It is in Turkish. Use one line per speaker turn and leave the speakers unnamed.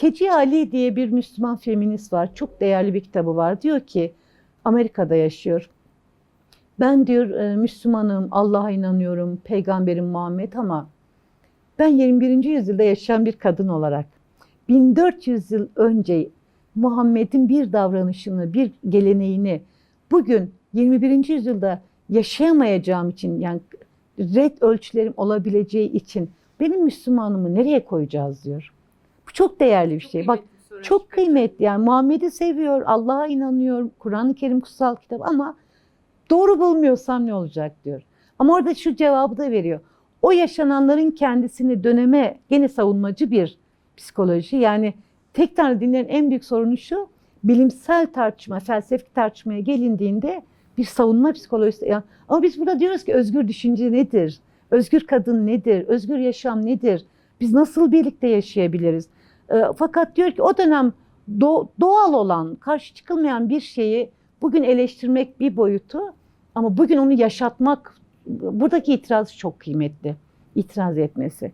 Keci Ali diye bir Müslüman feminist var. Çok değerli bir kitabı var. Diyor ki Amerika'da yaşıyor. Ben diyor e, Müslümanım, Allah'a inanıyorum, peygamberim Muhammed ama ben 21. yüzyılda yaşayan bir kadın olarak 1400 yıl önce Muhammed'in bir davranışını, bir geleneğini bugün 21. yüzyılda yaşayamayacağım için yani red ölçülerim olabileceği için benim Müslümanımı nereye koyacağız diyor. Bu çok değerli bir şey. Bak çok kıymetli yani Muhammed'i seviyor, Allah'a inanıyor, Kur'an-ı Kerim kutsal kitap ama doğru bulmuyorsam ne olacak diyor. Ama orada şu cevabı da veriyor. O yaşananların kendisini döneme gene savunmacı bir psikoloji. Yani tek tanrı dinlerin en büyük sorunu şu. Bilimsel tartışma, felsefik tartışmaya gelindiğinde bir savunma psikolojisi. Yani, ama biz burada diyoruz ki özgür düşünce nedir? Özgür kadın nedir? Özgür yaşam nedir? Biz nasıl birlikte yaşayabiliriz? E, fakat diyor ki o dönem do- doğal olan, karşı çıkılmayan bir şeyi bugün eleştirmek bir boyutu ama bugün onu yaşatmak buradaki itiraz çok kıymetli. İtiraz etmesi.